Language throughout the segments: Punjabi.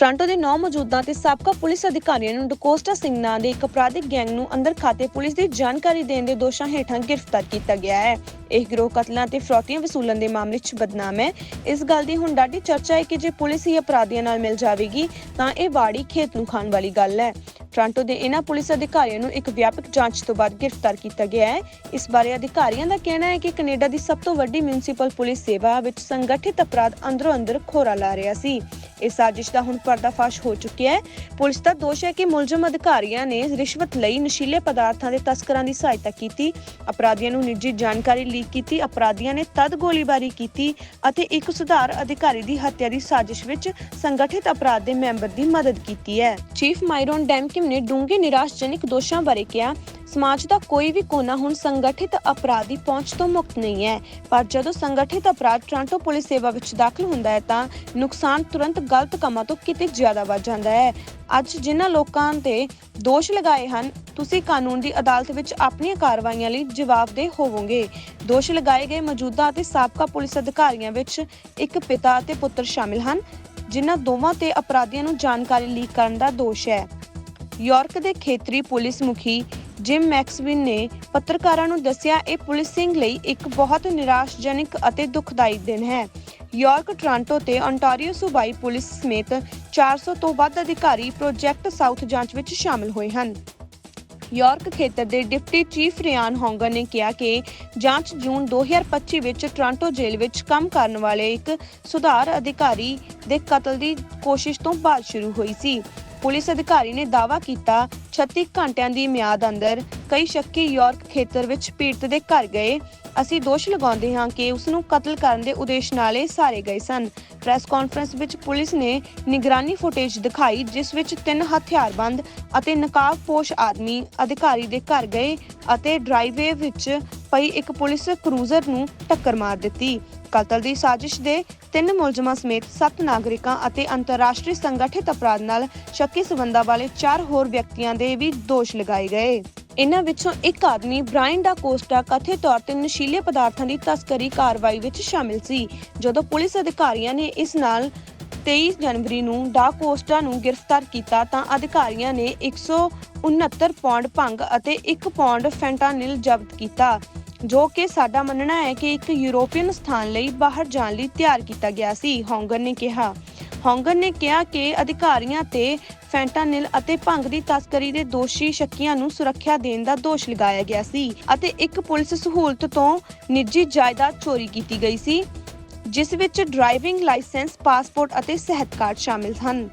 ਟੋਰਾਂਟੋ ਦੇ ਨੌ ਮੌਜੂਦਾ ਤੇ ਸਾਬਕਾ ਪੁਲਿਸ ਅਧਿਕਾਰੀਆਂ ਨੂੰ ਡਕੋਸਟਾ ਸਿੰਘ ਨਾਂ ਦੇ ਇੱਕ ਅਪਰਾਧਿਕ ਗੈਂਗ ਨੂੰ ਅੰਦਰ ਖਾਤੇ ਪੁਲਿਸ ਦੀ ਜਾਣਕਾਰੀ ਦੇਣ ਦੇ ਦੋਸ਼ਾਂ ਹੇਠਾਂ ਗ੍ਰਿਫਤਾਰ ਕੀਤਾ ਗਿਆ ਹੈ। ਇਹ ਗਿਰੋਹ ਕਤਲਾਂ ਤੇ ਫਰੌਤੀਆਂ ਵਸੂਲਣ ਦੇ ਮਾਮਲੇ 'ਚ ਬਦਨਾਮ ਹੈ। ਇਸ ਗੱਲ ਦੀ ਹੁਣ ਡਾਢੀ ਚਰਚਾ ਹੈ ਕਿ ਜੇ ਪੁਲਿਸ ਹੀ ਅਪਰਾਧੀਆਂ ਨਾਲ ਮਿਲ ਜਾਵੇਗੀ, ਤਾਂ ਇਹ ਬਾੜੀ ਖੇਤ ਨੂੰ ਖਾਣ ਵਾਲੀ ਗੱਲ ਹੈ। ਟੋਰਾਂਟੋ ਦੇ ਇਹਨਾਂ ਪੁਲਿਸ ਅਧਿਕਾਰੀਆਂ ਨੂੰ ਇੱਕ ਵਿਆਪਕ ਜਾਂਚ ਤੋਂ ਬਾਅਦ ਗ੍ਰਿਫਤਾਰ ਕੀਤਾ ਗਿਆ ਹੈ। ਇਸ ਬਾਰੇ ਅਧਿਕਾਰੀਆਂ ਦਾ ਕਹਿਣਾ ਹੈ ਕਿ ਕੈਨੇਡਾ ਦੀ ਸਭ ਤੋਂ ਵੱਡੀ ਮਿਊਨਿਸਪਲ ਪੁਲਿਸ ਸੇਵਾ ਵਿੱਚ ਸੰਗਠਿਤ ਅਪਰਾਧ ਅੰਦਰੋਂ ਅੰਦਰ ਖੋਰਾ ਲਾ ਰਿਹਾ ਸੀ। ਇਸ ਸਾਜ਼ਿਸ਼ ਦਾ ਹੁਣ ਪਰਦਾਫਾਸ਼ ਹੋ ਚੁੱਕਿਆ ਹੈ। ਪੁਲਿਸ ਦਾ ਦੋਸ਼ ਹੈ ਕਿ ਮੁਲਜ਼ਮ ਅਧਿਕਾਰੀਆਂ ਨੇ ਰਿਸ਼ਵਤ ਲਈ ਨਸ਼ੀਲੇ ਪਦਾਰਥਾਂ ਦੇ ਤਸਕਰਾਂ ਦੀ ਸਹਾਇਤਾ ਕੀਤੀ, ਅਪਰਾਧੀਆਂ ਨੂੰ ਨਿੱਜੀ ਜਾਣਕਾਰੀ ਲੀਕ ਕੀਤੀ, ਅਪਰਾਧੀਆਂ ਨੇ ਤਦ ਗੋਲੀਬਾਰੀ ਕੀਤੀ ਅਤੇ ਇੱਕ ਸੁਧਾਰ ਅਧਿਕਾਰੀ ਦੀ ਹੱਤਿਆ ਦੀ ਸਾਜ਼ਿਸ਼ ਵਿੱਚ ਸੰਗਠਿਤ ਅਪਰਾਧ ਦੇ ਮੈਂਬਰ ਦੀ ਮਦਦ ਕੀਤੀ ਹੈ। ਚੀਫ ਮਾਈਰੋਨ ਡੈਮਕਿਮ ਨੇ ਡੂੰਘੇ ਨਿਰਾਸ਼ਜਨਕ ਦੋਸ਼ਾਂ ਬਾਰੇ ਕਿਹਾ ਸਮਾਜ ਦਾ ਕੋਈ ਵੀ ਕੋਨਾ ਹੁਣ ਸੰਗਠਿਤ ਅਪਰਾਧੀ ਪਹੁੰਚ ਤੋਂ ਮੁਕਤ ਨਹੀਂ ਹੈ। ਪਰ ਜਦੋਂ ਸੰਗਠਿਤ ਅਪਰਾਧ ਟੋਰਾਂਟੋ ਪੁਲਿਸ ਸੇਵਾ ਵਿੱਚ ਦਾਖਲ ਹੁੰਦਾ ਹੈ ਤਾਂ ਨੁਕਸਾਨ ਤੁਰੰਤ ਗਲਤ ਕੰਮਾਂ ਤੋਂ ਕਿਤੇ ਜ਼ਿਆਦਾ ਵੱਧ ਜਾਂਦਾ ਹੈ। ਅੱਜ ਜਿਨ੍ਹਾਂ ਲੋਕਾਂ ਤੇ ਦੋਸ਼ ਲਗਾਏ ਹਨ, ਤੁਸੀਂ ਕਾਨੂੰਨ ਦੀ ਅਦਾਲਤ ਵਿੱਚ ਆਪਣੀਆਂ ਕਾਰਵਾਈਆਂ ਲਈ ਜਵਾਬਦੇਹ ਹੋਵੋਗੇ। ਦੋਸ਼ ਲਗਾਏ ਗਏ ਮੌਜੂਦਾ ਅਤੇ ਸਾਬਕਾ ਪੁਲਿਸ ਅਧਿਕਾਰੀਆਂ ਵਿੱਚ ਇੱਕ ਪਿਤਾ ਅਤੇ ਪੁੱਤਰ ਸ਼ਾਮਿਲ ਹਨ, ਜਿਨ੍ਹਾਂ ਦੋਵਾਂ ਤੇ ਅਪਰਾਧੀਆਂ ਨੂੰ ਜਾਣਕਾਰੀ ਲੀਕ ਕਰਨ ਦਾ ਦੋਸ਼ ਹੈ। ਯਾਰਕ ਦੇ ਖੇਤਰੀ ਪੁਲਿਸ ਮੁਖੀ ਜਿਮ ਮੈਕਸਵਿਨ ਨੇ ਪੱਤਰਕਾਰਾਂ ਨੂੰ ਦੱਸਿਆ, ਇਹ ਪੁਲਿਸਿੰਗ ਲਈ ਇੱਕ ਬਹੁਤ ਨਿਰਾਸ਼ਜਨਕ ਅਤੇ ਦੁਖਦਾਈ ਦਿਨ ਹੈ। ਯਾਰਕ, ਟੋਰਾਂਟੋ ਤੇ ontario ਸੂਬਾਈ ਪੁਲਿਸ ਸਮੇਤ 400 ਤੋਂ ਵੱਧ ਅਧਿਕਾਰੀ ਪ੍ਰੋਜੈਕਟ ਸਾਊਥ ਜਾਂਚ ਵਿੱਚ ਸ਼ਾਮਲ ਹੋਏ ਹਨ। ਯਾਰਕ ਖੇਤਰ ਦੇ ਡਿਪਟੀ ਚੀਫ ਰਿਆਨ ਹੋਂਗਰ ਨੇ ਕਿਹਾ ਕਿ ਜਾਂਚ ਜੂਨ 2025 ਵਿੱਚ ਟੋਰਾਂਟੋ ਜੇਲ੍ਹ ਵਿੱਚ ਕੰਮ ਕਰਨ ਵਾਲੇ ਇੱਕ ਸੁਧਾਰ ਅਧਿਕਾਰੀ ਦੇ ਕਤਲ ਦੀ ਕੋਸ਼ਿਸ਼ ਤੋਂ ਬਾਅਦ ਸ਼ੁਰੂ ਹੋਈ ਸੀ। ਪੁਲਿਸ ਅਧਿਕਾਰੀ ਨੇ ਦਾਅਵਾ ਕੀਤਾ 36 ਘੰਟਿਆਂ ਦੀ ਮਿਆਦ ਅੰਦਰ ਕਈ ਸ਼ੱਕੀ ਯਾਰਕ ਖੇਤਰ ਵਿੱਚ ਪੀੜਤ ਦੇ ਘਰ ਗਏ। ਅਸੀਂ ਦੋਸ਼ ਲਗਾਉਂਦੇ ਹਾਂ ਕਿ ਉਸ ਨੂੰ ਕਤਲ ਕਰਨ ਦੇ ਉਦੇਸ਼ ਨਾਲ ਇਹ ਸਾਰੇ ਗਏ ਸਨ। ਪ੍ਰੈਸ ਕਾਨਫਰੰਸ ਵਿੱਚ ਪੁਲਿਸ ਨੇ ਨਿਗਰਾਨੀ ਫੁਟੇਜ ਦਿਖਾਈ, ਜਿਸ ਵਿੱਚ ਤਿੰਨ ਹਥਿਆਰਬੰਦ ਅਤੇ ਨਕਾਬਪੋਸ਼ ਆਦਮੀ ਅਧਿਕਾਰੀ ਦੇ ਘਰ ਗਏ ਅਤੇ ਡਰਾਈਵੇ ਵਿੱਚ ਪਈ ਇੱਕ ਪੁਲਿਸ ਕਰੂਜ਼ਰ ਨੂੰ ਟੱਕਰ ਮਾਰ ਦਿੱਤੀ। ਕਤਲ ਦੀ ਸਾਜ਼ਿਸ਼ ਦੇ ਤਿੰਨ ਮੁਲਜ਼ਮਾਂ ਸਮੇਤ ਸੱਤ ਨਾਗਰਿਕਾਂ ਅਤੇ ਅੰਤਰਰਾਸ਼ਟਰੀ ਸੰਗਠਿਤ ਅਪਰਾਧ ਨਾਲ ਸ਼ੱਕੀ ਸਬੰਧਾਂ ਵਾਲੇ ਚਾਰ ਹੋਰ ਵਿਅਕਤੀਆਂ ਦੇ ਵੀ ਦੋਸ਼ ਲਗਾਏ ਗਏ। ਇਨ੍ਹਾਂ ਵਿੱਚੋਂ ਇੱਕ ਆਦਮੀ ਬ੍ਰਾਇਨ ਦਾ ਕੋਸਟਾ ਕਥਿਤ ਤੌਰ ਤੇ ਨਸ਼ੀਲੇ ਪਦਾਰਥਾਂ ਦੀ ਤਸਕਰੀ ਕਾਰਵਾਈ ਵਿੱਚ ਸ਼ਾਮਿਲ ਸੀ, ਜਦੋਂ ਪੁਲਿਸ ਅਧਿਕਾਰੀਆਂ ਨੇ ਇਸ ਨਾਲ 23 ਜਨਵਰੀ ਨੂੰ ਡਾ ਕੋਸਟਾ ਨੂੰ ਗ੍ਰਿਫਤਾਰ ਕੀਤਾ ਤਾਂ ਅਧਿਕਾਰੀਆਂ ਨੇ 169 ਪੌਂਡ ਭੰਗ ਅਤੇ 1 ਪੌਂਡ ਫੈਂਟਾਨਿਲ ਜ਼ਬਤ ਕੀਤਾ। ਜੋ ਕਿ ਸਾਡਾ ਮੰਨਣਾ ਹੈ ਕਿ ਇੱਕ ਯੂਰੋਪੀਅਨ ਸਥਾਨ ਲਈ ਬਾਹਰ ਜਾਣ ਲਈ ਤਿਆਰ ਕੀਤਾ ਗਿਆ ਸੀ, ਹੌਂਗਰ ਨੇ ਕਿਹਾ। ਹੌਂਗਰ ਨੇ ਕਿਹਾ ਕਿ ਅਧਿਕਾਰੀਆਂ ਤੇ ਫੈਂਟਾਨਿਲ ਅਤੇ ਭੰਗ ਦੀ ਤਸਕਰੀ ਦੇ ਦੋਸ਼ੀ ਸ਼ੱਕੀਆਂ ਨੂੰ ਸੁਰੱਖਿਆ ਦੇਣ ਦਾ ਦੋਸ਼ ਲਗਾਇਆ ਗਿਆ ਸੀ ਅਤੇ ਇੱਕ ਪੁਲਿਸ ਸਹੂਲਤ ਤੋਂ ਨਿੱਜੀ ਜਾਇਦਾਦ ਚੋਰੀ ਕੀਤੀ ਗਈ ਸੀ, ਜਿਸ ਵਿੱਚ ਡਰਾਈਵਿੰਗ ਲਾਇਸੈਂਸ, ਪਾਸਪੋਰਟ ਅਤੇ ਸਿਹਤ ਕਾਰਡ ਸ਼ਾਮਿਲ ਹਨ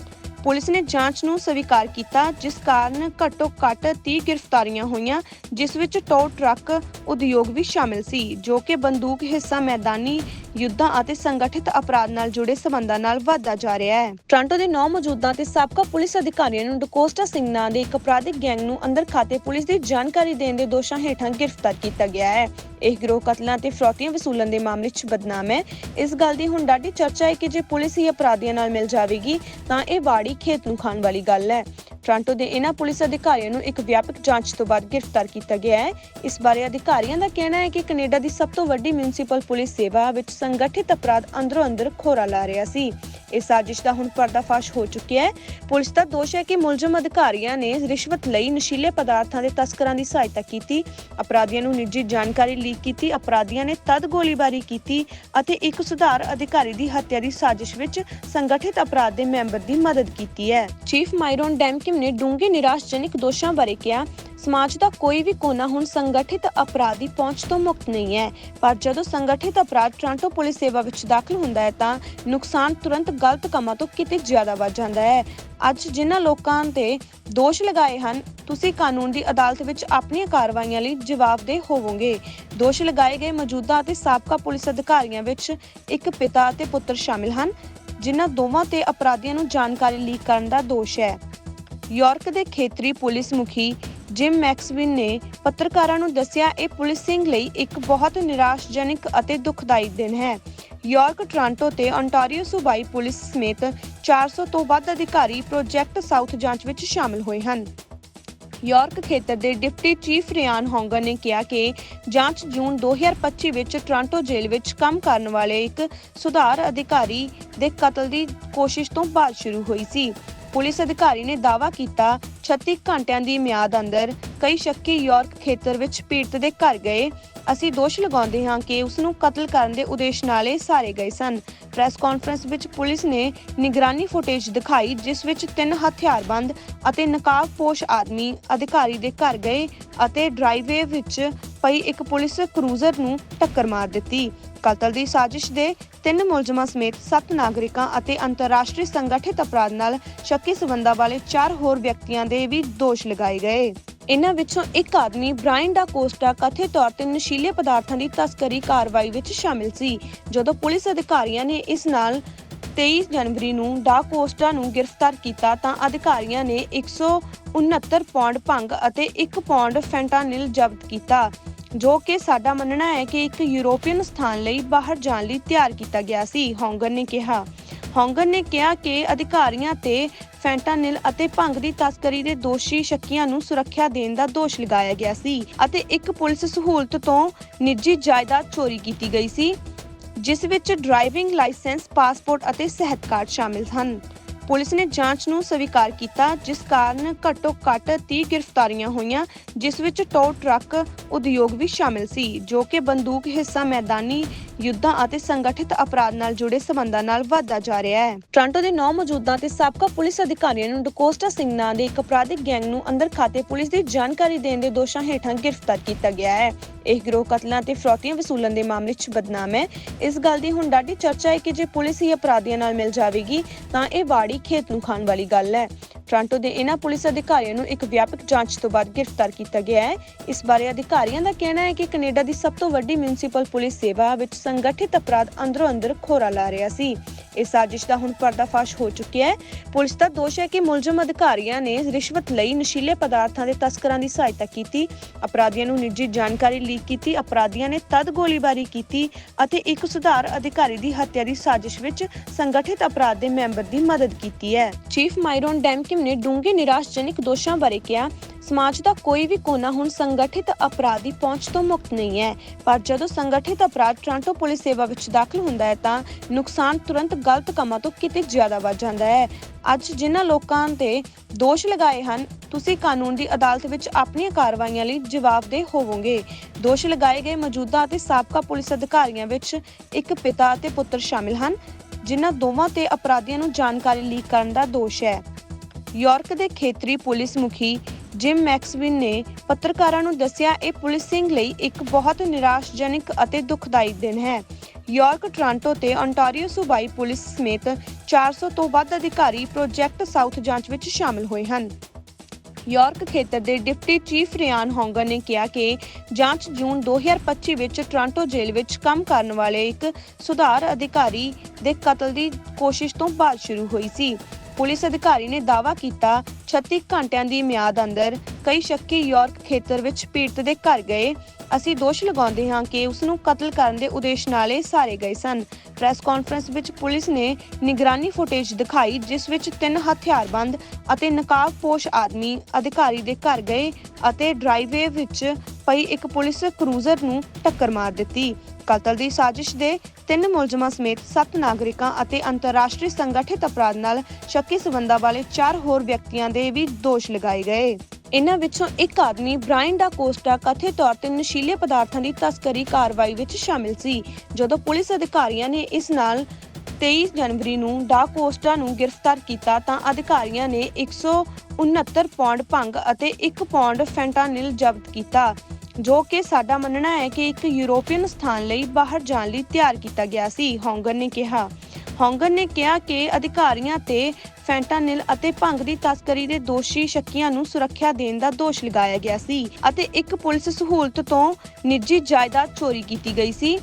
ਪੁਲਿਸ ਨੇ ਜਾਂਚ ਨੂੰ ਸਵੀਕਾਰ ਕੀਤਾ, ਜਿਸ ਕਾਰਨ ਘੱਟੋ ਘੱਟ 30 ਗ੍ਰਿਫਤਾਰੀਆਂ ਹੋਈਆਂ, ਜਿਸ ਵਿੱਚ ਟੋ ਟਰੱਕ ਉਦਯੋਗ ਵੀ ਸ਼ਾਮਿਲ ਸੀ, ਜੋ ਕਿ ਬੰਦੂਕ ਹਿੱਸਾ ਮੈਦਾਨੀ ਯੁੱਧਾਂ ਅਤੇ ਸੰਗਠਿਤ ਅਪਰਾਧ ਨਾਲ ਜੁੜੇ ਸਬੰਧਾਂ ਨਾਲ ਵਾਧਾ ਜਾ ਰਿਹਾ ਹੈ। ਟੋਰਾਂਟੋ ਦੇ ਨੌ ਮੌਜੂਦਾ ਤੇ ਸਾਬਕਾ ਪੁਲਿਸ ਅਧਿਕਾਰੀਆਂ ਨੂੰ ਡਕੋਸਟਾ ਸਿੰਘ ਨਾਂ ਦੇ ਇੱਕ ਅਪਰਾਧਿਕ ਗੈਂਗ ਨੂੰ ਅੰਦਰ ਖਾਤੇ ਪੁਲਿਸ ਦੀ ਜਾਣਕਾਰੀ ਦੇਣ ਦੇ ਦੋਸ਼ਾਂ ਹੇਠਾਂ ਗ੍ਰਿਫਤਾਰ ਕੀਤਾ ਗਿਆ ਹੈ। ਇਹ ਗਿਰੋਹ ਕਤਲਾਂ ਤੇ ਫਰੌਤੀਆਂ ਵਸੂਲਣ ਦੇ ਮਾਮਲੇ 'ਚ ਬਦਨਾਮ ਹੈ। ਇਸ ਗੱਲ ਦੀ ਹੁਣ ਡਾਢੀ ਚਰਚਾ ਹੈ ਕਿ ਜੇ ਪੁਲਿਸ ਹੀ ਅਪਰਾਧੀਆਂ ਨਾਲ ਮਿਲ ਜਾਵੇਗੀ, ਤਾਂ ਇਹ ਬਾੜੀ ਖੇਤ ਨੂੰ ਖਾਣ ਵਾਲੀ ਗੱਲ ਹੈ। ਟੋਰਾਂਟੋ ਦੇ ਇਹਨਾਂ ਪੁਲਿਸ ਅਧਿਕਾਰੀਆਂ ਨੂੰ ਇੱਕ ਵਿਆਪਕ ਜਾਂਚ ਤੋਂ ਬਾਅਦ ਗ੍ਰਿਫਤਾਰ ਕੀਤਾ ਗਿਆ ਹੈ। ਇਸ ਬਾਰੇ ਅਧਿਕਾਰੀਆਂ ਦਾ ਕਹਿਣਾ ਹੈ ਕਿ ਕੈਨੇਡਾ ਦੀ ਸਭ ਤੋਂ ਵੱਡੀ ਮਿਊਨਿਸਪਲ ਪੁਲਿਸ ਸੇਵਾ ਵਿੱਚ ਸੰਗਠਿਤ ਅਪਰਾਧ ਅੰਦਰੋਂ ਅੰਦਰ ਖੋਰਾ ਲਾ ਰਿਹਾ ਸੀ। ਇਸ ਸਾਜ਼ਿਸ਼ ਦਾ ਹੁਣ ਪਰਦਾਫਾਸ਼ ਹੋ ਚੁੱਕਿਆ ਹੈ। ਪੁਲਿਸ ਦਾ ਦੋਸ਼ ਹੈ ਕਿ ਮੁਲਜ਼ਮ ਅਧਿਕਾਰੀਆਂ ਨੇ ਰਿਸ਼ਵਤ ਲਈ ਨਸ਼ੀਲੇ ਪਦਾਰਥਾਂ ਦੇ ਤਸਕਰਾਂ ਦੀ ਸਹਾਇਤਾ ਕੀਤੀ, ਅਪਰਾਧੀਆਂ ਨੂੰ ਨਿੱਜੀ ਜਾਣਕਾਰੀ ਲੀਕ ਕੀਤੀ, ਅਪਰਾਧੀਆਂ ਨੇ ਤਦ ਗੋਲੀਬਾਰੀ ਕੀਤੀ ਅਤੇ ਇੱਕ ਸੁਧਾਰ ਅਧਿਕਾਰੀ ਦੀ ਹੱਤਿਆ ਦੀ ਸਾਜ਼ਿਸ਼ ਵਿੱਚ ਸੰਗਠਿਤ ਅਪਰਾਧ ਦੇ ਮੈਂਬਰ ਦੀ ਮਦਦ ਕੀਤੀ ਹੈ। ਚੀਫ ਮਾਇਰੋਨ ਡੈਮਕਿਮ ਨੇ ਡੂੰਘੇ ਨਿਰਾਸ਼ਜਨਕ ਦੋਸ਼ਾਂ ਬਾਰੇ ਕਿਹਾ ਸਮਾਜ ਦਾ ਕੋਈ ਵੀ ਕੋਨਾ ਹੁਣ ਸੰਗਠਿਤ ਅਪਰਾਧੀ ਪਹੁੰਚ ਤੋਂ ਮੁਕਤ ਨਹੀਂ ਹੈ। ਪਰ ਜਦੋਂ ਸੰਗਠਿਤ ਅਪਰਾਧ ਟੋਰਾਂਟੋ ਪੁਲਿਸ ਸੇਵਾ ਵਿੱਚ ਦਾਖਲ ਹੁੰਦਾ ਹੈ ਤਾਂ ਨੁਕਸਾਨ ਤੁਰੰਤ ਗਲਤ ਕੰਮਾਂ ਤੋਂ ਕਿਤੇ ਜ਼ਿਆਦਾ ਵੱਧ ਜਾਂਦਾ ਹੈ। ਅੱਜ ਜਿਨ੍ਹਾਂ ਲੋਕਾਂ ਤੇ ਦੋਸ਼ ਲਗਾਏ ਹਨ, ਤੁਸੀਂ ਕਾਨੂੰਨ ਦੀ ਅਦਾਲਤ ਵਿੱਚ ਆਪਣੀਆਂ ਕਾਰਵਾਈਆਂ ਲਈ ਜਵਾਬਦੇਹ ਹੋਵੋਗੇ। ਦੋਸ਼ ਲਗਾਏ ਗਏ ਮੌਜੂਦਾ ਅਤੇ ਸਾਬਕਾ ਪੁਲਿਸ ਅਧਿਕਾਰੀਆਂ ਵਿੱਚ ਇੱਕ ਪਿਤਾ ਅਤੇ ਪੁੱਤਰ ਸ਼ਾਮਿਲ ਹਨ, ਜਿਨ੍ਹਾਂ ਦੋਵਾਂ ਤੇ ਅਪਰਾਧੀਆਂ ਨੂੰ ਜਾਣਕਾਰੀ ਲੀਕ ਕਰਨ ਦਾ ਦੋਸ਼ ਹੈ। ਯਾਰਕ ਦੇ ਖੇਤਰੀ ਪੁਲਿਸ ਮੁਖੀ ਜਿਮ ਮੈਕਸਵਿਨ ਨੇ ਪੱਤਰਕਾਰਾਂ ਨੂੰ ਦੱਸਿਆ, ਇਹ ਪੁਲਿਸਿੰਗ ਲਈ ਇੱਕ ਬਹੁਤ ਨਿਰਾਸ਼ਜਨਕ ਅਤੇ ਦੁਖਦਾਈ ਦਿਨ ਹੈ। ਯਾਰਕ, ਟੋਰਾਂਟੋ ਤੇ ontario ਸੂਬਾਈ ਪੁਲਿਸ ਸਮੇਤ 400 ਤੋਂ ਵੱਧ ਅਧਿਕਾਰੀ ਪ੍ਰੋਜੈਕਟ ਸਾਊਥ ਜਾਂਚ ਵਿੱਚ ਸ਼ਾਮਲ ਹੋਏ ਹਨ। ਯਾਰਕ ਖੇਤਰ ਦੇ ਡਿਪਟੀ ਚੀਫ ਰਿਆਨ ਹੋਂਗਰ ਨੇ ਕਿਹਾ ਕਿ ਜਾਂਚ ਜੂਨ 2025 ਵਿੱਚ ਟੋਰਾਂਟੋ ਜੇਲ੍ਹ ਵਿੱਚ ਕੰਮ ਕਰਨ ਵਾਲੇ ਇੱਕ ਸੁਧਾਰ ਅਧਿਕਾਰੀ ਦੇ ਕਤਲ ਦੀ ਕੋਸ਼ਿਸ਼ ਤੋਂ ਬਾਅਦ ਸ਼ੁਰੂ ਹੋਈ ਸੀ। ਪੁਲਿਸ ਅਧਿਕਾਰੀ ਨੇ ਦਾਅਵਾ ਕੀਤਾ 36 ਘੰਟਿਆਂ ਦੀ ਮਿਆਦ ਅੰਦਰ ਕਈ ਸ਼ੱਕੀ ਯਾਰਕ ਖੇਤਰ ਵਿੱਚ ਪੀੜਤ ਦੇ ਘਰ ਗਏ। ਅਸੀਂ ਦੋਸ਼ ਲਗਾਉਂਦੇ ਹਾਂ ਕਿ ਉਸ ਨੂੰ ਕਤਲ ਕਰਨ ਦੇ ਉਦੇਸ਼ ਨਾਲ ਇਹ ਸਾਰੇ ਗਏ ਸਨ। ਪ੍ਰੈਸ ਕਾਨਫਰੰਸ ਵਿੱਚ ਪੁਲਿਸ ਨੇ ਨਿਗਰਾਨੀ ਫੁਟੇਜ ਦਿਖਾਈ, ਜਿਸ ਵਿੱਚ ਤਿੰਨ ਹਥਿਆਰਬੰਦ ਅਤੇ ਨਕਾਬਪੋਸ਼ ਆਦਮੀ ਅਧਿਕਾਰੀ ਦੇ ਘਰ ਗਏ ਅਤੇ ਡਰਾਈਵੇ ਵਿੱਚ ਪਈ ਇੱਕ ਪੁਲਿਸ ਕਰੂਜ਼ਰ ਨੂੰ ਟੱਕਰ ਮਾਰ ਦਿੱਤੀ। ਕਤਲ ਦੀ ਸਾਜ਼ਿਸ਼ ਦੇ ਤਿੰਨ ਮੁਲਜ਼ਮਾਂ ਸਮੇਤ ਸੱਤ ਨਾਗਰਿਕਾਂ ਅਤੇ ਅੰਤਰਰਾਸ਼ਟਰੀ ਸੰਗਠਿਤ ਅਪਰਾਧ ਨਾਲ ਸ਼ੱਕੀ ਸਬੰਧਾਂ ਵਾਲੇ ਚਾਰ ਹੋਰ ਵਿਅਕਤੀਆਂ ਦੇ ਵੀ ਦੋਸ਼ ਲਗਾਏ ਗਏ। ਇਨ੍ਹਾਂ ਵਿੱਚੋਂ ਇੱਕ ਆਦਮੀ ਬ੍ਰਾਇਨ ਦਾ ਕੋਸਟਾ ਕਥਿਤ ਤੌਰ ਤੇ ਨਸ਼ੀਲੇ ਪਦਾਰਥਾਂ ਦੀ ਤਸਕਰੀ ਕਾਰਵਾਈ ਵਿੱਚ ਸ਼ਾਮਿਲ ਸੀ, ਜਦੋਂ ਪੁਲਿਸ ਅਧਿਕਾਰੀਆਂ ਨੇ ਇਸ ਨਾਲ 23 ਜਨਵਰੀ ਨੂੰ ਡਾ ਕੋਸਟਾ ਨੂੰ ਗ੍ਰਿਫਤਾਰ ਕੀਤਾ ਤਾਂ ਅਧਿਕਾਰੀਆਂ ਨੇ 169 ਪੌਂਡ ਭੰਗ ਅਤੇ 1 ਪੌਂਡ ਫੈਂਟਾਨਿਲ ਜ਼ਬਤ ਕੀਤਾ। ਜੋ ਕਿ ਸਾਡਾ ਮੰਨਣਾ ਹੈ ਕਿ ਇੱਕ ਯੂਰੋਪੀਅਨ ਸਥਾਨ ਲਈ ਬਾਹਰ ਜਾਣ ਲਈ ਤਿਆਰ ਕੀਤਾ ਗਿਆ ਸੀ, ਹੌਂਗਰ ਨੇ ਕਿਹਾ। ਹੌਂਗਰ ਨੇ ਕਿਹਾ ਕਿ ਅਧਿਕਾਰੀਆਂ ਤੇ ਫੈਂਟਾਨਿਲ ਅਤੇ ਭੰਗ ਦੀ ਤਸਕਰੀ ਦੇ ਦੋਸ਼ੀ ਸ਼ੱਕੀਆਂ ਨੂੰ ਸੁਰੱਖਿਆ ਦੇਣ ਦਾ ਦੋਸ਼ ਲਗਾਇਆ ਗਿਆ ਸੀ ਅਤੇ ਇੱਕ ਪੁਲਿਸ ਸਹੂਲਤ ਤੋਂ ਨਿੱਜੀ ਜਾਇਦਾਦ ਚੋਰੀ ਕੀਤੀ ਗਈ ਸੀ, ਜਿਸ ਵਿੱਚ ਡਰਾਈਵਿੰਗ ਲਾਇਸੈਂਸ, ਪਾਸਪੋਰਟ ਅਤੇ ਸਿਹਤ ਕਾਰਡ ਸ਼ਾਮਿਲ ਹਨ। ਪੁਲਿਸ ਨੇ ਜਾਂਚ ਨੂੰ ਸਵੀਕਾਰ ਕੀਤਾ, ਜਿਸ ਕਾਰਨ ਘੱਟੋ ਘੱਟ 30 ਗ੍ਰਿਫਤਾਰੀਆਂ ਹੋਈਆਂ, ਜਿਸ ਵਿੱਚ ਟੋ ਟਰੱਕ ਉਦਯੋਗ ਵੀ ਸ਼ਾਮਿਲ ਸੀ, ਜੋ ਕਿ ਬੰਦੂਕ, ਹਿੱਸਾ, ਮੈਦਾਨੀ ਯੁੱਧਾਂ ਅਤੇ ਸੰਗਠਿਤ ਅਪਰਾਧ ਨਾਲ ਜੁੜੇ ਸਬੰਧਾਂ ਨਾਲ ਵਾਧਾ ਜਾ ਰਿਹਾ ਹੈ। ਟ੍ਰਾਂਟੋ ਦੇ ਨੌ ਮੌਜੂਦਾ ਤੇ ਸਾਬਕਾ ਪੁਲਿਸ ਅਧਿਕਾਰੀਆਂ ਨੂੰ ਡਕੋਸਟਾ ਸਿੰਘ ਨਾਂ ਦੇ ਇੱਕ ਅਪਰਾਧਿਕ ਗੈਂਗ ਨੂੰ ਅੰਦਰ ਖਾਤੇ ਪੁਲਿਸ ਦੀ ਜਾਣਕਾਰੀ ਦੇਣ ਦੇ ਦੋਸ਼ਾਂ ਹੇਠਾਂ ਗ੍ਰਿਫਤਾਰ ਕੀਤਾ ਗਿਆ ਹੈ। ਇਹ ਗਿਰੋਹ ਕਤਲਾਂ ਤੇ ਫਰੌਤੀਆਂ ਵਸੂਲਣ ਦੇ ਮਾਮਲੇ 'ਚ ਬਦਨਾਮ ਹੈ। ਇਸ ਗੱਲ ਦੀ ਹੁਣ ਡਾਢੀ ਚਰਚਾ ਹੈ ਕਿ ਜੇ ਪੁਲਿਸ ਹੀ ਅਪਰਾਧੀਆਂ ਨਾਲ ਮਿਲ ਜਾਵੇਗੀ, ਤਾਂ ਇਹ ਵਾੜੀ ਖੇਤ ਨੂੰ ਖਾਣ ਵਾਲੀ ਗੱਲ ਹੈ। ਟ੍ਰਾਂਟੋ ਦੇ ਇਹਨਾਂ ਪੁਲਿਸ ਅਧਿਕਾਰੀਆਂ ਨੂੰ ਇੱਕ ਵਿਆਪਕ ਜਾਂਚ ਤੋਂ ਬਾਅਦ ਗ੍ਰਿਫਤਾਰ ਕੀਤਾ ਗਿਆ ਹੈ। ਇਸ ਬਾਰੇ ਅਧਿਕਾਰੀਆਂ ਦਾ ਕਹਿਣਾ ਹੈ ਕਿ ਕੈਨੇਡਾ ਦੀ ਸਭ ਤੋਂ ਵੱਡੀ ਮਿਊਨਿਸਪਲ ਪੁਲਿਸ ਸੇਵਾ ਵਿੱਚ ਸੰਗਠਿਤ ਅਪਰਾਧ ਅੰਦਰੋਂ ਅੰਦਰ ਖੋਰਾ ਲਾ ਰਿਹਾ ਸੀ। ਇਸ ਸਾਜ਼ਿਸ਼ ਦਾ ਹੁਣ ਪਰਦਾਫਾਸ਼ ਹੋ ਚੁੱਕਿਆ ਹੈ। ਪੁਲਿਸ ਦਾ ਦੋਸ਼ ਹੈ ਕਿ ਮੁਲਜ਼ਮ ਅਧਿਕਾਰੀਆਂ ਨੇ ਰਿਸ਼ਵਤ ਲਈ ਨਸ਼ੀਲੇ ਪਦਾਰਥਾਂ ਦੇ ਤਸਕਰਾਂ ਦੀ ਸਹਾਇਤਾ ਕੀਤੀ। ਅਪਰਾਧੀਆਂ ਨੂੰ ਨਿੱਜੀ ਜਾਣਕਾਰੀ ਲੀਕ ਕੀਤੀ, ਅਪਰਾਧੀਆਂ ਨੇ ਤਦ ਗੋਲੀਬਾਰੀ ਕੀਤੀ ਅਤੇ ਇੱਕ ਸੁਧਾਰ ਅਧਿਕਾਰੀ ਦੀ ਹੱਤਿਆ ਦੀ ਸਾਜ਼ਿਸ਼ ਵਿੱਚ ਸੰਗਠਿਤ ਅਪਰਾਧ ਦੇ ਮੈਂਬਰ ਦੀ ਮਦਦ ਕੀਤੀ ਹੈ। ਚੀਫ ਮਾਈਰੋਨ ਡੈਮਕਿਮ ਨੇ ਡੂੰਘੇ ਨਿਰਾਸ਼ਜਨਕ ਦੋਸ਼ਾਂ ਬਾਰੇ ਕਿਹਾ ਸਮਾਜ ਦਾ ਕੋਈ ਵੀ ਕੋਨਾ ਹੁਣ ਸੰਗਠਿਤ ਅਪਰਾਧ ਦੀ ਪਹੁੰਚ ਤੋਂ ਮੁਕਤ ਨਹੀਂ ਹੈ। ਪਰ ਜਦੋਂ ਸੰਗਠਿਤ ਅਪਰਾਧ ਟ੍ਰਾਂਟੋ ਪੁਲਿਸ ਸੇਵਾ ਵਿੱਚ ਦਾਖਲ ਹੁੰਦਾ ਹੈ ਤਾਂ ਨੁਕਸਾਨ ਤੁਰੰਤ ਗਲਤ ਕੰਮਾਂ ਤੋਂ ਕਿਤੇ ਜ਼ਿਆਦਾ ਵੱਧ ਜਾਂਦਾ ਹੈ। ਅੱਜ ਜਿਨ੍ਹਾਂ ਲੋਕਾਂ ਤੇ ਦੋਸ਼ ਲਗਾਏ ਹਨ, ਤੁਸੀਂ ਕਾਨੂੰਨ ਦੀ ਅਦਾਲਤ ਵਿੱਚ ਆਪਣੀਆਂ ਕਾਰਵਾਈਆਂ ਲਈ ਜਵਾਬਦੇਹ ਹੋਵੋਗੇ। ਦੋਸ਼ ਲਗਾਏ ਗਏ ਮੌਜੂਦਾ ਅਤੇ ਸਾਬਕਾ ਪੁਲਿਸ ਅਧਿਕਾਰੀਆਂ ਵਿੱਚ ਇੱਕ ਪਿਤਾ ਅਤੇ ਪੁੱਤਰ ਸ਼ਾਮਿਲ ਹਨ, ਜਿਨ੍ਹਾਂ ਦੋਵਾਂ ਤੇ ਅਪਰਾਧੀਆਂ ਨੂੰ ਜਾਣਕਾਰੀ ਲੀਕ ਕਰਨ ਦਾ ਦੋਸ਼ ਹੈ। ਯਾਰਕ ਦੇ ਖੇਤਰੀ ਪੁਲਿਸ ਮੁਖੀ ਜਿਮ ਮੈਕਸਵਿਨ ਨੇ ਪੱਤਰਕਾਰਾਂ ਨੂੰ ਦੱਸਿਆ, ਇਹ ਪੁਲਿਸਿੰਗ ਲਈ ਇੱਕ ਬਹੁਤ ਨਿਰਾਸ਼ਜਨਕ ਅਤੇ ਦੁਖਦਾਈ ਦਿਨ ਹੈ। ਯਾਰਕ, ਟ੍ਰਾਂਟੋ ਤੇ ontario ਸੂਬਾਈ ਪੁਲਿਸ ਸਮੇਤ 400 ਤੋਂ ਵੱਧ ਅਧਿਕਾਰੀ ਪ੍ਰੋਜੈਕਟ ਸਾਊਥ ਜਾਂਚ ਵਿੱਚ ਸ਼ਾਮਲ ਹੋਏ ਹਨ। ਯਾਰਕ ਖੇਤਰ ਦੇ ਡਿਪਟੀ ਚੀਫ ਰਿਆਨ ਹੌਂਗਰ ਨੇ ਕਿਹਾ ਕਿ ਜਾਂਚ ਜੂਨ 2025 ਵਿੱਚ ਟ੍ਰਾਂਟੋ ਜੇਲ੍ਹ ਵਿੱਚ ਕੰਮ ਕਰਨ ਵਾਲੇ ਇੱਕ ਸੁਧਾਰ ਅਧਿਕਾਰੀ ਦੇ ਕਤਲ ਦੀ ਕੋਸ਼ਿਸ਼ ਤੋਂ ਬਾਅਦ ਸ਼ੁਰੂ ਹੋਈ ਸੀ। ਪੁਲਿਸ ਅਧਿਕਾਰੀ ਨੇ ਦਾਅਵਾ ਕੀਤਾ 36 ਘੰਟਿਆਂ ਦੀ ਮਿਆਦ ਅੰਦਰ ਕਈ ਸ਼ੱਕੀ ਯਾਰਕ ਖੇਤਰ ਵਿੱਚ ਪੀੜਤ ਦੇ ਘਰ ਗਏ। ਅਸੀਂ ਦੋਸ਼ ਲਗਾਉਂਦੇ ਹਾਂ ਕਿ ਉਸ ਨੂੰ ਕਤਲ ਕਰਨ ਦੇ ਉਦੇਸ਼ ਨਾਲ ਇਹ ਸਾਰੇ ਗਏ ਸਨ। ਪ੍ਰੈਸ ਕਾਨਫਰੰਸ ਵਿੱਚ ਪੁਲਿਸ ਨੇ ਨਿਗਰਾਨੀ ਫੁਟੇਜ ਦਿਖਾਈ, ਜਿਸ ਵਿੱਚ ਤਿੰਨ ਹਥਿਆਰਬੰਦ ਅਤੇ ਨਕਾਬਪੋਸ਼ ਆਦਮੀ ਅਧਿਕਾਰੀ ਦੇ ਘਰ ਗਏ ਅਤੇ ਡਰਾਈਵੇ ਵਿੱਚ ਪਈ ਇੱਕ ਪੁਲਿਸ ਕਰੂਜ਼ਰ ਨੂੰ ਟੱਕਰ ਮਾਰ ਦਿੱਤੀ। ਕਤਲ ਦੀ ਸਾਜ਼ਿਸ਼ ਦੇ ਤਿੰਨ ਮੁਲਜ਼ਮਾਂ ਸਮੇਤ ਸੱਤ ਨਾਗਰਿਕਾਂ ਅਤੇ ਅੰਤਰਰਾਸ਼ਟਰੀ ਸੰਗਠਿਤ ਅਪਰਾਧ ਨਾਲ ਸ਼ੱਕੀ ਸਬੰਧਾਂ ਵਾਲੇ ਚਾਰ ਹੋਰ ਵਿਅਕਤੀਆਂ ਦੇ ਵੀ ਦੋਸ਼ ਲਗਾਏ ਗਏ। ਇਨ੍ਹਾਂ ਵਿੱਚੋਂ ਇੱਕ ਆਦਮੀ ਬ੍ਰਾਇਨ ਦਾ ਕੋਸਟਾ ਕਥਿਤ ਤੌਰ ਤੇ ਨਸ਼ੀਲੇ ਪਦਾਰਥਾਂ ਦੀ ਤਸਕਰੀ ਕਾਰਵਾਈ ਵਿੱਚ ਸ਼ਾਮਿਲ ਸੀ, ਜਦੋਂ ਪੁਲਿਸ ਅਧਿਕਾਰੀਆਂ ਨੇ ਇਸ ਨਾਲ 23 ਜਨਵਰੀ ਨੂੰ ਡਾ ਕੋਸਟਾ ਨੂੰ ਗ੍ਰਿਫਤਾਰ ਕੀਤਾ ਤਾਂ ਅਧਿਕਾਰੀਆਂ ਨੇ 169 ਪੌਂਡ ਭੰਗ ਅਤੇ 1 ਪੌਂਡ ਫੈਂਟਾਨਿਲ ਜ਼ਬਤ ਕੀਤਾ। ਜੋ ਕਿ ਸਾਡਾ ਮੰਨਣਾ ਹੈ ਕਿ ਇੱਕ ਯੂਰੋਪੀਅਨ ਸਥਾਨ ਲਈ ਬਾਹਰ ਜਾਣ ਲਈ ਤਿਆਰ ਕੀਤਾ ਗਿਆ ਸੀ, ਹੌਂਗਰ ਨੇ ਕਿਹਾ। ਹੌਂਗਰ ਨੇ ਕਿਹਾ ਕਿ ਅਧਿਕਾਰੀਆਂ ਤੇ ਫੈਂਟਾਨਿਲ ਅਤੇ ਭੰਗ ਦੀ ਤਸਕਰੀ ਦੇ ਦੋਸ਼ੀ ਸ਼ੱਕੀਆਂ ਨੂੰ ਸੁਰੱਖਿਆ ਦੇਣ ਦਾ ਦੋਸ਼ ਲਗਾਇਆ ਗਿਆ ਸੀ ਅਤੇ ਇੱਕ ਪੁਲਿਸ ਸਹੂਲਤ ਤੋਂ ਨਿੱਜੀ ਜਾਇਦਾਦ ਚੋਰੀ ਕੀਤੀ ਗਈ ਸੀ,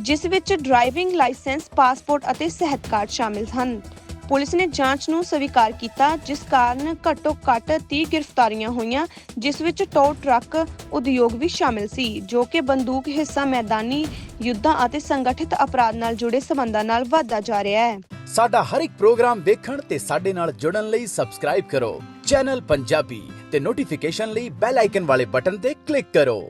ਜਿਸ ਵਿੱਚ ਡਰਾਈਵਿੰਗ ਲਾਇਸੈਂਸ, ਪਾਸਪੋਰਟ ਅਤੇ ਸਿਹਤ ਕਾਰਡ ਸ਼ਾਮਿਲ ਹਨ ਪੁਲਿਸ ਨੇ ਜਾਂਚ ਨੂੰ ਸਵੀਕਾਰ ਕੀਤਾ, ਜਿਸ ਕਾਰਨ ਘੱਟੋ ਘੱਟ 30 ਗ੍ਰਿਫਤਾਰੀਆਂ ਹੋਈਆਂ, ਜਿਸ ਵਿੱਚ ਟੋ ਟਰੱਕ ਉਦਯੋਗ ਵੀ ਸ਼ਾਮਿਲ ਸੀ, ਜੋ ਕਿ ਬੰਦੂਕ ਹਿੱਸਾ ਮੈਦਾਨੀ ਯੁੱਧਾਂ ਅਤੇ ਸੰਗਠਿਤ ਅਪਰਾਧ ਨਾਲ ਜੁੜੇ ਸਬੰਧਾਂ ਨਾਲ ਵਾਧਾ ਜਾ ਰਿਹਾ ਹੈ। ਸਾਡਾ ਹਰ ਇੱਕ ਪ੍ਰੋਗਰਾਮ ਦੇਖਣ ਤੇ ਸਾਡੇ ਨਾਲ ਜੁੜਨ ਲਈ ਸਬਸਕ੍ਰਾਈਬ ਕਰੋ। ਚੈਨਲ ਪੰਜਾਬੀ ਤੇ ਨੋਟੀਫਿਕੇਸ਼ਨ ਲਈ ਬੈਲ ਆਈਕਨ ਵਾਲੇ ਬਟਨ ਤੇ ਕਲਿੱਕ ਕਰੋ।